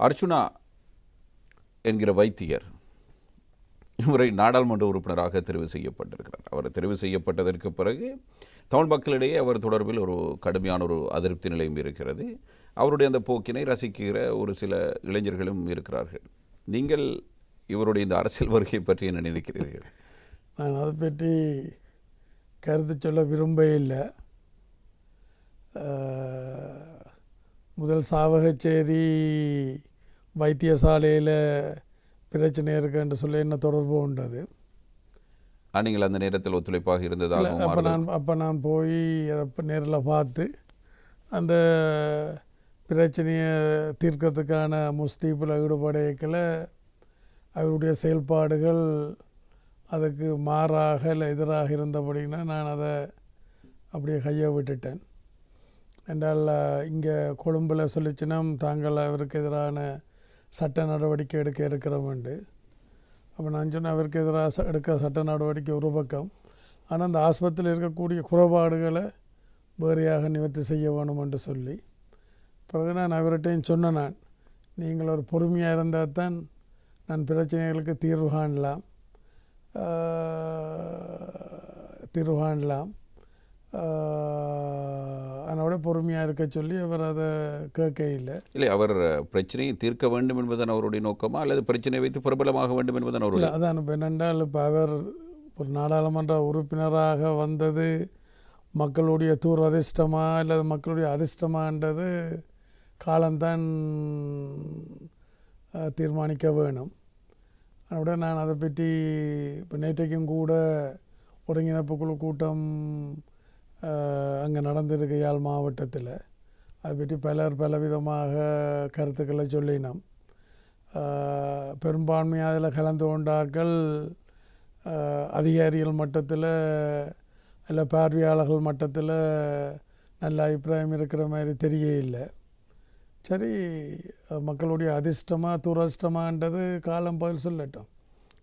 அர்ச்சுனா என்கிற வைத்தியர் இவரை நாடாளுமன்ற உறுப்பினராக தெரிவு செய்யப்பட்டிருக்கிறார். அவர் தெரிவு செய்யப்பட்டதற்கு பிறகு தமிழ் மக்களிடையே அவர் தொடர்பில் ஒரு கடுமையான ஒரு அதிருப்தி நிலையும் இருக்கிறது. அவருடைய அந்த போக்கினை ரசிக்கிற ஒரு சில இளைஞர்களும் இருக்கிறார்கள். நீங்கள் இவருடைய இந்த அரசியல் வருகை பற்றி என்ன நினைக்கிறீர்கள்? நான் அதை பற்றி கருத்து சொல்ல விரும்ப இல்லை. முதல் சாவகச்சேரி வைத்தியசாலையில் பிரச்சனை இருக்குன்னு சொல்லி என்ன தொடர்பு உண்டது? நீங்கள் அந்த நேரத்தில் ஒத்துழைப்பாக இருந்ததாகவும் அப்போ நான் அப்போ நான் போய் அதை நேரில் பார்த்து அந்த பிரச்சனையை தீர்க்கறதுக்கான முஸ்தீப்பில் ஈடுபடையக்கில் அவருடைய செயல்பாடுகள் அதுக்கு மாறாக இல்லை எதிராக இருந்தபடின்னா நான் அதை அப்படியே கையை விட்டுட்டேன். என்றால் இங்கே கொழும்பில் சொல்லிச்சுன்னா தாங்கள் அவருக்கு எதிரான சட்ட நடவடிக்கை எடுக்க இருக்கிறவண்டு அப்போ நான் சொன்னேன் அவருக்கு எதிராக ச- எடுக்க சட்ட நடவடிக்கை ஒரு பக்கம். ஆனால் அந்த ஆஸ்பத்திரியில் இருக்கக்கூடிய குறைபாடுகளை வேறையாக நிவர்த்தி செய்ய வேணும் என்று சொல்லி. பிறகு நான் அவர்கிட்டையும் சொன்னேன் நான் நீங்கள் ஒரு பொறுமையாக இருந்தால் தான் நான் பிரச்சனைகளுக்கு தீர்வு காணலாம். தீர்வு காணலாம். அதனோட பொறுமையாக இருக்க சொல்லி அவர் அதை கேட்க இல்லை. இல்லை அவர் பிரச்சனையை தீர்க்க வேண்டும் என்பதன் அவருடைய நோக்கமா? அல்லது பிரச்சனையை வைத்து பிரபலமாக வேண்டும் என்பதன் அவருடைய அதான் இப்போ என்னென்றால் இப்போ அவர் ஒரு நாடாளுமன்ற உறுப்பினராக வந்தது மக்களுடைய தூர் அதிர்ஷ்டமா அல்லது மக்களுடைய அதிர்ஷ்டமான்றது காலம்தான் தீர்மானிக்க வேணும். அதோட நான் அதை பற்றி இப்போ நேற்றைக்கும் கூட ஒருங்கிணைப்பு குழு கூட்டம் அங்கே நடந்திருக்கு யாழ் மாவட்டத்தில். அதை பற்றி பலர் பலவிதமாக கருத்துக்களை சொல்லினோம். பெரும்பான்மையாக அதில் கலந்து கொண்டாக்கள் அதிகாரிகள் மட்டத்தில் இல்லை பார்வையாளர்கள் மட்டத்தில் நல்ல அபிப்பிராயம் இருக்கிற மாதிரி தெரிய இல்லை சரி மக்களுடைய அதிர்ஷ்டமாக துரதிர்ஷ்டமான்றது காலம் பதில் சொல்லட்டும்.